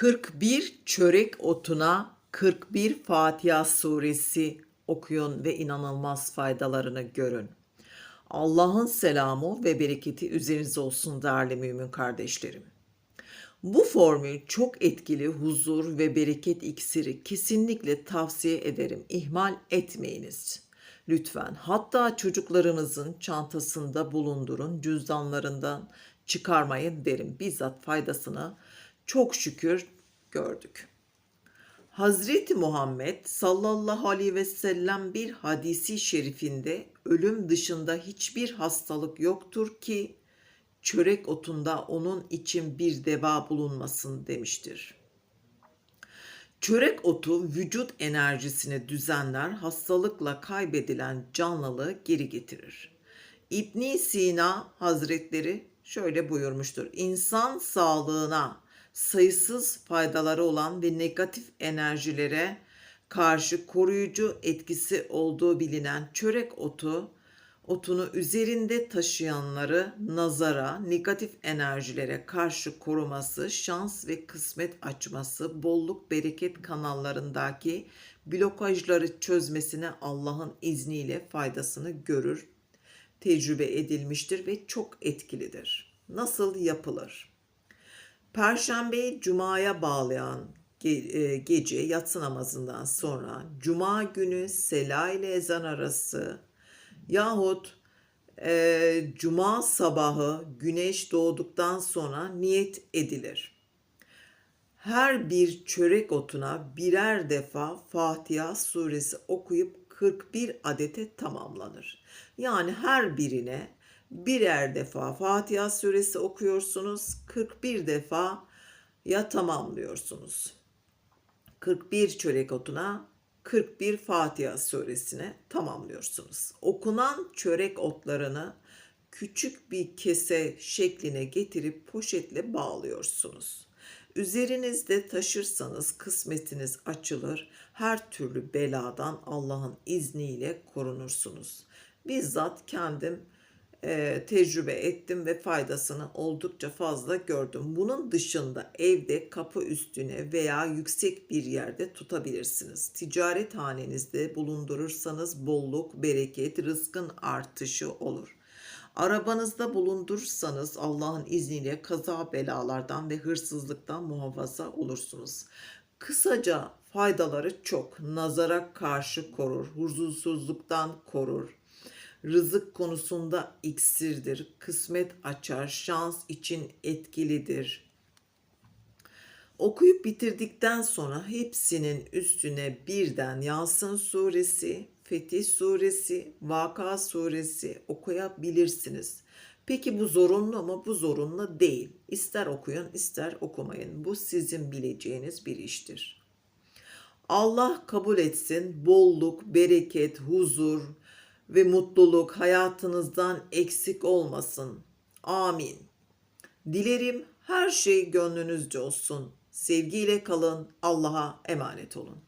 41 çörek otuna 41 Fatiha suresi okuyun ve inanılmaz faydalarını görün. Allah'ın selamı ve bereketi üzerinize olsun değerli mümin kardeşlerim. Bu formül çok etkili huzur ve bereket iksiri kesinlikle tavsiye ederim. İhmal etmeyiniz. Lütfen hatta çocuklarınızın çantasında bulundurun, cüzdanlarından çıkarmayın derim. Bizzat faydasını çok şükür gördük. Hazreti Muhammed sallallahu aleyhi ve sellem bir hadisi şerifinde ölüm dışında hiçbir hastalık yoktur ki çörek otunda onun için bir deva bulunmasın demiştir. Çörek otu vücut enerjisini düzenler, hastalıkla kaybedilen canlılığı geri getirir. İbn Sina Hazretleri şöyle buyurmuştur. İnsan sağlığına sayısız faydaları olan ve negatif enerjilere karşı koruyucu etkisi olduğu bilinen çörek otu otunu üzerinde taşıyanları nazara, negatif enerjilere karşı koruması, şans ve kısmet açması, bolluk bereket kanallarındaki blokajları çözmesine Allah'ın izniyle faydasını görür, tecrübe edilmiştir ve çok etkilidir. Nasıl yapılır? Perşembeyi Cuma'ya bağlayan e, gece yatsı namazından sonra Cuma günü sela ile ezan arası yahut e, Cuma sabahı güneş doğduktan sonra niyet edilir. Her bir çörek otuna birer defa Fatiha suresi okuyup 41 adete tamamlanır. Yani her birine birer defa Fatiha suresi okuyorsunuz, 41 defa ya tamamlıyorsunuz. 41 çörek otuna 41 Fatiha suresine tamamlıyorsunuz. Okunan çörek otlarını küçük bir kese şekline getirip poşetle bağlıyorsunuz. Üzerinizde taşırsanız kısmetiniz açılır. Her türlü beladan Allah'ın izniyle korunursunuz. Bizzat kendim e, tecrübe ettim ve faydasını oldukça fazla gördüm. Bunun dışında evde kapı üstüne veya yüksek bir yerde tutabilirsiniz. Ticaret hanenizde bulundurursanız bolluk, bereket, rızkın artışı olur. Arabanızda bulundurursanız Allah'ın izniyle kaza belalardan ve hırsızlıktan muhafaza olursunuz. Kısaca faydaları çok. Nazara karşı korur, huzursuzluktan korur, Rızık konusunda iksirdir. Kısmet açar, şans için etkilidir. Okuyup bitirdikten sonra hepsinin üstüne birden Yasin suresi, Fetih suresi, Vaka suresi okuyabilirsiniz. Peki bu zorunlu mu? Bu zorunlu değil. İster okuyun, ister okumayın. Bu sizin bileceğiniz bir iştir. Allah kabul etsin. Bolluk, bereket, huzur, ve mutluluk hayatınızdan eksik olmasın. Amin. Dilerim her şey gönlünüzce olsun. Sevgiyle kalın. Allah'a emanet olun.